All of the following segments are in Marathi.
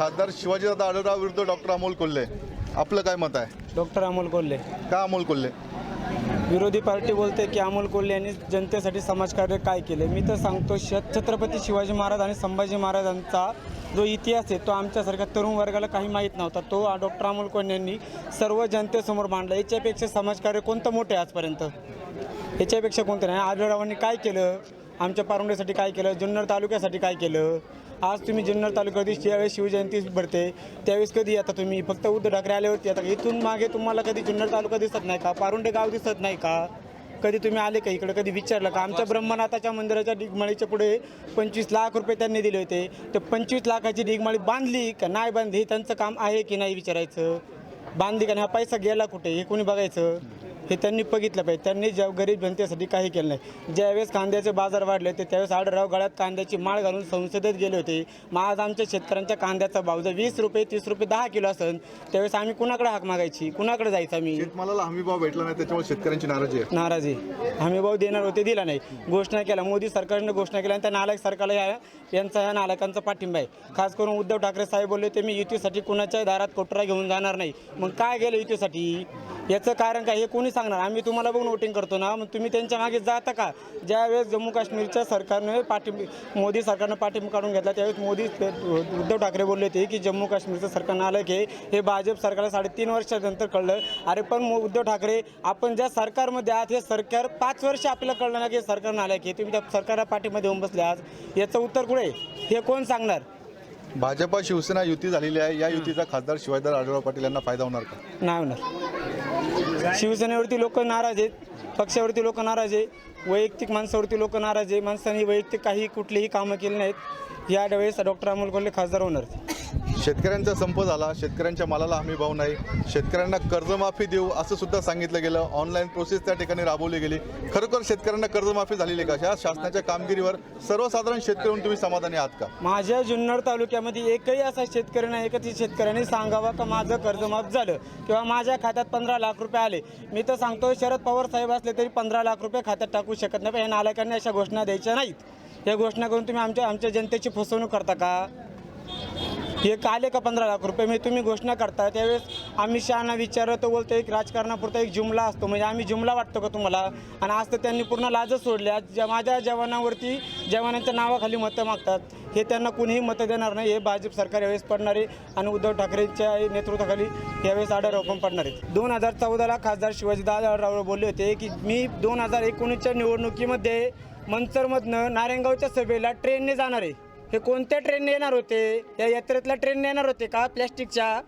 खासदार शिवाजीदादा आढळराव विरुद्ध डॉक्टर अमोल कोल्हे. आपलं काय मत आहे? डॉक्टर अमोल कोल्हे. का अमोल कोल्हे? विरोधी पार्टी बोलते की अमोल कोल्हे यांनी जनतेसाठी समाजकार्य काय केले? मी तर सांगतो श छत्रपती शिवाजी महाराज आणि संभाजी महाराजांचा जो इतिहास आहे तो आमच्यासारख्या तरुण वर्गाला काही माहीत नव्हता. तो डॉक्टर अमोल कोल्हे यांनी सर्व जनतेसमोर मांडला. याच्यापेक्षा समाजकार्य कोणतं मोठं आहे आजपर्यंत? याच्यापेक्षा कोणतं नाही? आढळरावांनी काय केलं? आमच्या पारुंड्यासाठी काय केलं? जुन्नर तालुक्यासाठी काय केलं? आज तुम्ही जुन्नर तालुक्यात ज्यावेळेस शिवजयंती भरते त्यावेळेस कधी येता तुम्ही? फक्त उद्धव ठाकरे आल्यावरती येता इथून मागे तुम्हाला कधी जुन्नर तालुका दिसत नाही का? पारुंडे गाव दिसत नाही का? कधी तुम्ही आले का इकडे? कधी विचारलं का? आमच्या ब्रह्मनाथाच्या मंदिराच्या डिगमाळीच्या पुढे पंचवीस लाख रुपये त्यांनी दिले होते. तर पंचवीस लाखाची डिगमाळी बांधली का? नाही बांधली? हे त्यांचं काम आहे की नाही विचारायचं? बांधली का? नाही? हा पैसा गेला कुठे? हे कोणी बघायचं? हे त्यांनी बघितलं पाहिजे. त्यांनी ज्या गरीब जनतेसाठी काही केलं नाही. ज्यावेळेस कांद्याचे बाजार वाढले होते त्यावेळेस आढळराव गळ्यात कांद्याची माळ घालून संसदेत गेले होते. मग आज आमच्या शेतकऱ्यांच्या कांद्याचा भाव जर वीस रुपये तीस रुपये दहा किलो असेल त्यावेळेस आम्ही कुणाकडे हाक मागायची? कुणाकडे जायचं आम्ही? शेतमालाला हमी भाव भेटला नाही त्याच्यामुळे शेतकऱ्यांची नाराजी आहे. नाराजी. हमी भाव देणार होते दिला नाही. घोषणा केला मोदी सरकारने घोषणा केल्या आणि त्या नालायक सरकारला या यांचा या नालायकांचा पाठिंबा आहे. खास करून उद्धव ठाकरे साहेब बोलले ते मी युतीसाठी कुणाच्याही दारात कोटरा घेऊन जाणार नाही. मग काय गेलं युतीसाठी? याचं कारण काय हे कोणी सांगणार? आम्ही तुम्हाला बघून वोटिंग करतो ना. मग तुम्ही त्यांच्या मागे जाता का? ज्यावेळेस जम्मू काश्मीरच्या सरकारने पाठिंबा मोदी सरकारनं पाठिंबा काढून घेतला त्यावेळेस मोदी उद्धव ठाकरे बोलले होते की जम्मू काश्मीरचं सरकार नालायक आहे हे भाजप सरकारला साडेतीन वर्षानंतर कळलं. अरे पण उद्धव ठाकरे आपण ज्या सरकारमध्ये आहात हे सरकार पाच वर्ष आपल्याला कळलं ना की हे सरकार नालायक आहे तुम्ही त्या सरकारला पाठिंबा देऊन बसले आज याचं उत्तर कुठे? हे कोण सांगणार? भाजपा शिवसेना युती झालेली आहे. या युतीचा खासदार शिवाजीदादा आढळराव पाटील यांना फायदा होणार का? नाही होणार. शिवसेनेवरती लोक नाराज आहेत पक्षावरती लोक नाराज आहे वैयक्तिक माणसावरती लोक नाराज आहे माणसांनी वैयक्तिक काही कुठलीही कामं केली नाहीत. या वेळेस डॉक्टर अमोल कोल्हे खासदार होणार. शेतकऱ्यांचा संप झाला शेतकऱ्यांच्या मालाला हमी भाव नाही शेतकऱ्यांना कर्जमाफी देऊ असं सुद्धा सांगितलं गेलं. ऑनलाईन प्रोसेस त्या ठिकाणी राबवली गेली. खरोखर शेतकऱ्यांना कर्जमाफी झालेली आहे का? ह्या शासनाच्या कामगिरीवर सर्वसाधारण शेतकरी म्हणून तुम्ही समाधानी आहात का? माझ्या जुन्नर तालुक्यामध्ये एकही असा शेतकरी नाही एकच शेतकऱ्यांनी सांगावा का माझं कर्जमाफ झालं किंवा माझ्या खात्यात पंधरा लाख रुपये आले. मी तर सांगतो शरद पवार साहेब असले तरी पंधरा लाख रुपये खात्यात टाकू शकत नाही. या नालायकांनी अशा घोषणा द्यायच्या नाहीत. या घोषणा करून तुम्ही आमच्या आमच्या जनतेची फसवणूक करता का? हे आले का पंधरा लाख रुपये? मी तुम्ही घोषणा करता त्यावेळेस आम्ही शहाना विचारलं तर बोलतो एक राजकारणापुरता एक जुमला असतो. म्हणजे आम्ही जुमला वाटतो का तुम्हाला? आणि आज तर त्यांनी पूर्ण लाजच सोडली आज ज्या माझ्या जवानावरती जवानांच्या नावाखाली मतं मागतात. हे त्यांना कुणीही मतं देणार नाही. हे भाजप सरकार यावेळेस पडणारे आणि उद्धव ठाकरेंच्या नेतृत्वाखाली यावेळेस आढळराव पण पडणार दोन हजार चौदाला खासदार शिवाजी आढळराव बोलले होते की मी दोन हजार एकोणीसच्या निवडणुकीमध्ये मंचरमधनं नारायणगावच्या सभेला ट्रेनने जाणार आहे. हे कोणत्या ट्रेनने येणार होते? या यात्रेतल्या ट्रेनने येणार होते का? प्लॅस्टिकच्या?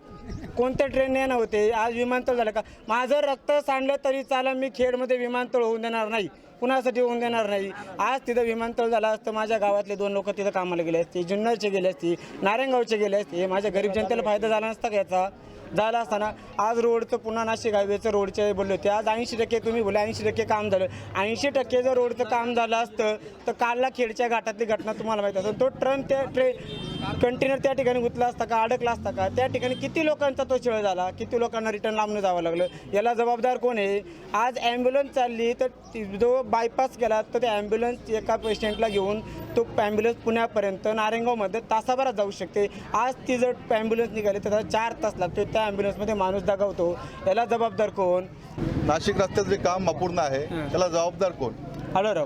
कोणत्या ट्रेनने येणं होते? आज विमानतळ झालं का? माझं रक्त सांडलं तरी चालेल मी खेडमध्ये विमानतळ होऊन देणार नाही. कुणासाठी होऊन देणार नाही? आज तिथं विमानतळ झालं असतं माझ्या गावातले दोन लोक तिथं कामाला गेले असते जुन्नरचे गेले असते नारायणगावचे गेले असते. माझ्या गरीब जनतेला फायदा झाला नसता का याचा? झाला असताना. आज रोडचं पुन्हा नाशिक हायवेचं रोडचे बोलले होते. आज ऐंशी टक्के तुम्ही बोले ऐंशी टक्के काम झालं. ऐंशी टक्के जर रोडचं काम झालं असतं तर कालला खेडच्या घाटातली घटना तुम्हाला माहीत असेल. तो ट्रन त्या ट्रे कंटेनर त्या ठिकाणी गुतला असता का अडकला असता का? त्या ठिकाणी किती लोकांचा तो छळ झाला? किती लोकांना रिटर्न लांबून जावं लागलं? याला जबाबदार कोण आहे? आज ॲम्ब्युलन्स चालली तर ती- जो बायपास केला तर ते ॲम्ब्युलन्स एका पेशंटला घेऊन तो ॲम्ब्युलन्स पुण्यापर्यंत नारायणगावमध्ये तासाभरात जाऊ शकते. आज ती जर ॲम्ब्युलन्स निघाली तर त्याला चार तास लागतो त्या ॲम्ब्युलन्समध्ये माणूस दगावतो. याला जबाबदार कोण? नाशिक रस्त्याचं जे काम अपूर्ण आहे त्याला जबाबदार कोण? आढळराव.